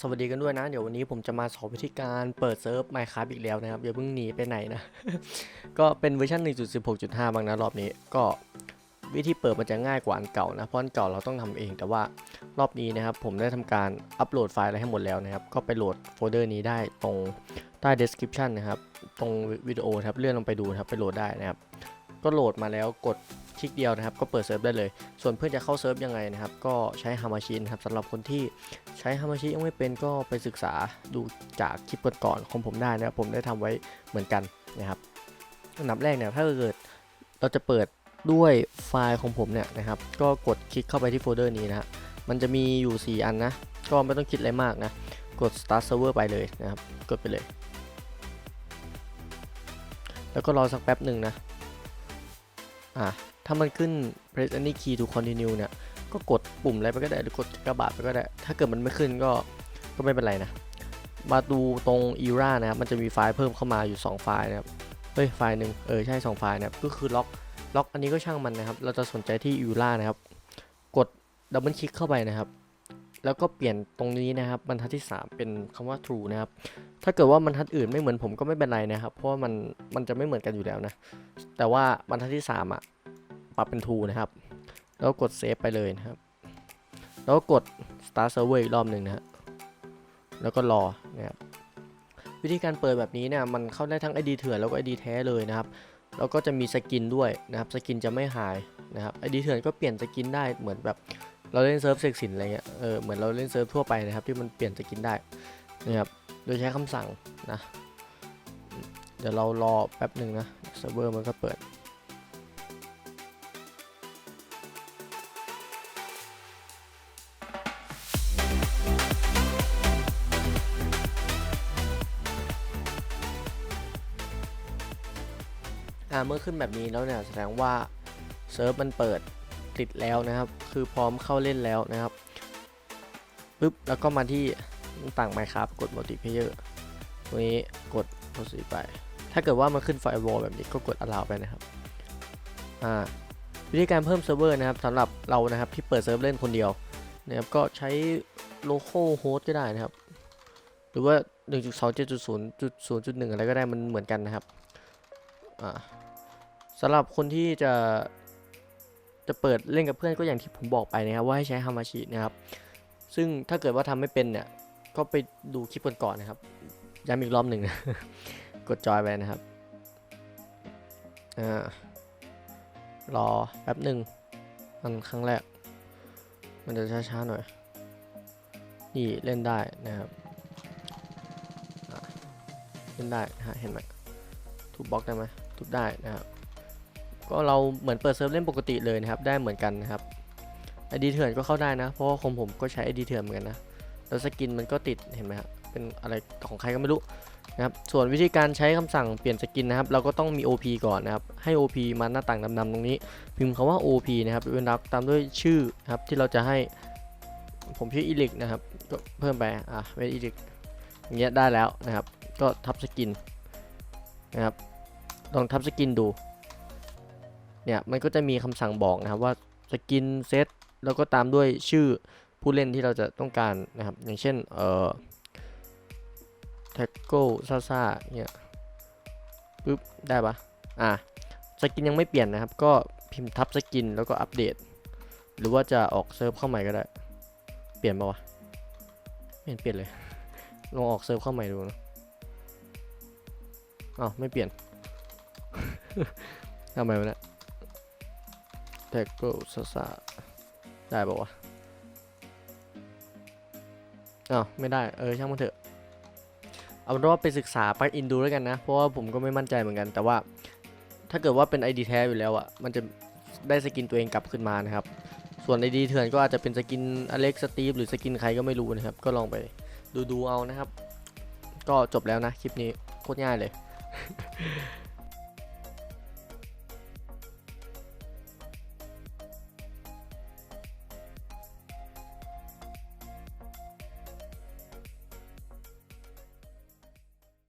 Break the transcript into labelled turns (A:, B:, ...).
A: สวัสดีกันด้วยนะ เดี๋ยววันนี้ผมจะมาสอนวิธีการเปิดเซิร์ฟ Minecraft อีกแล้วนะครับ อย่าเพิ่งหนีไปไหนนะ ก็เป็นเวอร์ชัน 1.16.5 บางนะรอบนี้ ก็วิธีเปิดมันจะง่ายกว่าอันเก่านะ เพราะอันเก่าเราต้องทำเอง แต่ว่ารอบนี้นะครับ ผมได้ทำการอัปโหลดไฟล์อะไรให้หมดแล้วนะครับ ก็ไปโหลดโฟลเดอร์นี้ได้ตรงใต้ description นะครับ ตรงวิดีโอครับ เลื่อนลงไปดูครับ ไปโหลดได้นะครับ ก็โหลดมาแล้วกด คลิกเดียวนะครับ ก็เปิดเซิร์ฟได้เลย ส่วนเพื่อนจะเข้าเซิร์ฟยังไงนะครับ ก็ใช้ฮามาชินครับสำหรับคนที่ใช้ฮามาชิยังไม่เป็นก็ไปศึกษาดูจากคลิปก่อนๆของผมได้นะครับผมได้ทำไว้เหมือนกันนะครับอันดับแรกเนี่ยถ้าเกิดเราจะเปิดด้วยไฟล์ของผมเนี่ยนะครับ ก็กดคลิกเข้าไปที่โฟลเดอร์นี้นะมันจะมีอยู่ 4 อันนะ ก็ไม่ต้องคิดอะไรมากนะ กด start server ไปเลยนะครับ กดไปเลย แล้วก็รอสักแป๊บหนึ่งนะ อ่า ถ้ามันขึ้น press any key to continue เนี่ย ก็กดปุ่มอะไรไปก็ได้ หรือกดกระบาดไปก็ได้ ถ้าเกิดมันไม่ขึ้นก็ ก็ไม่เป็นไรนะ มาดูตรง era นะครับ มันจะมีไฟล์เพิ่มเข้ามาอยู่ 2 ไฟล์นะครับ เฮ้ย ไฟล์หนึ่งเออ ใช่ 2 ไฟล์นะครับ ก็คือล็อก ล็อก อันนี้ก็ช่างมันนะครับ เราจะสนใจที่ era นะครับ กดดับเบิลคลิกเข้าไปนะครับแล้วก็เปลี่ยนตรงนี้นะครับบรรทัดที่ 3 เป็นคำว่า true นะครับ ถ้าเกิดว่าบรรทัดอื่นไม่เหมือนผมก็ไม่เป็นไรนะครับ เพราะว่ามันมันจะไม่เหมือนกันอยู่แล้วนะ แต่ว่าบรรทัดที่ 3 อะ ปรับเป็น true นะครับ แล้วกดเซฟไปเลยนะครับ แล้วกด start server อีกรอบหนึ่งนะฮะแล้วก็รอนะครับวิธีการเปิดแบบนี้เนี่ยมันเข้าได้ทั้ง ID เถื่อนแล้วก็ ID แท้เลยนะครับ แล้วก็จะมีสกินด้วยนะครับ สกินจะไม่หายนะครับ ID เถื่อนก็เปลี่ยนสกินได้เหมือนแบบเราเล่นเซิร์ฟเซกสินอะไรเงี้ย เออ เหมือนเราเล่นเซิร์ฟทั่วไปนะครับที่มันเปลี่ยนสกินได้นะครับ โดยใช้คำสั่งนะ เดี๋ยวเรารอแป๊บหนึ่งนะเซิร์ฟเวอร์มันก็เปิด อ่าเมื่อขึ้นแบบนี้แล้วเนี่ยแสดงว่าเซิร์ฟมันเปิดติดแล้วนะครับ คือพร้อมเข้าเล่นแล้วนะครับปึ๊บแล้วก็มาที่หน้าต่าง Minecraft กด Multiplayer ตรงนี้กด Proceed ไป ถ้าเกิดว่ามันขึ้น Firewall แบบนี้ก็กด Allow ไปนะครับอ่าวิธีการเพิ่มเซิร์ฟเวอร์นะครับสำหรับเรานะครับที่เปิดเซิร์ฟเล่นคนเดียวนะครับก็ใช้ local host ก็ได้นะครับ หรือว่า 1.27.0.0.1 อะไรก็ได้มันเหมือนกันนะครับอ่า สำหรับคนที่จะจะเปิดเล่นกับเพื่อนก็อย่างที่ผมบอกไปนะครับว่าให้ใช้ฮามาชินะครับ ซึ่งถ้าเกิดว่าทำไม่เป็นเนี่ยก็ไปดูคลิปก่อนๆนะครับย้ำอีกรอบหนึ่งนะกดจอยไปนะครับอรอแป๊บหนึ่งมันครั้งแรก มันจะช้าๆหน่อย นี่เล่นได้นะครับเล่นได้นะฮะเห็นไหมทุบบล็อกได้ไหมทุบได้นะครับ ก็เราเหมือนเปิดเซิร์ฟเล่นปกติเลยนะครับ ได้เหมือนกันนะครับไอดีเถื่อนก็เข้าได้นะ เพราะว่าของผมก็ใช้ไอดีเถื่อนเหมือนกันนะ แล้วสกินมันก็ติดเห็นไหมครับเป็นอะไรของใครก็ไม่รู้นะครับ ส่วนวิธีการใช้คำสั่งเปลี่ยนสกินนะครับ เราก็ต้องมี OP ก่อนนะครับ ให้ OP มาหน้าต่างดำๆตรงนี้ พิมพ์คำว่า OP นะครับเป็นรักตามด้วยชื่อครับที่เราจะให้ ผมชื่ออีลิกนะครับ ก็เพิ่มไป อะเป็นอีลิกอย่างเงี้ยได้แล้วนะครับ ก็ทับสกินนะครับ ลองทับสกินดู เนี่ยมันก็จะมีคำสั่งบอกนะครับว่าสกินเซตแล้วก็ตามด้วยชื่อผู้เล่นที่เราจะต้องการนะครับ อย่างเช่นเอ่อแท็กโก้ซ่าซ่าเนี่ยปึ๊บได้ปะอะสกินยังไม่เปลี่ยนนะครับ ก็พิมพ์ทับสกินแล้วก็อัปเดต หรือว่าจะออกเซิร์ฟเข้าใหม่ก็ได้ เปลี่ยนปะวะไม่เห็นเปลี่ยนเลยลองออกเซิร์ฟเข้าใหม่ดูนะอ้าวไม่เปลี่ยนทำไมวะเนี่ย แท็กเกิลซาซาได้ปะวะอ้าวไม่ได้เออช่างมันเถอะ เอาเป็นว่าไปศึกษาปลั๊กอินดูแล้วกันนะ เพราะว่าผมก็ไม่มั่นใจเหมือนกัน แต่ว่าถ้าเกิดว่าเป็น ID แท้อยู่แล้วอะ่ะมันจะได้สกินตัวเองกลับขึ้นมานะครับ ส่วน ID เถื่อนก็อาจจะเป็นสกินอเล็กสตีฟหรือสกินใครก็ไม่รู้นะครับ ก็ลองไปดูดูๆเอานะครับ ก็จบแล้วนะคลิปนี้โคตรง่ายเลย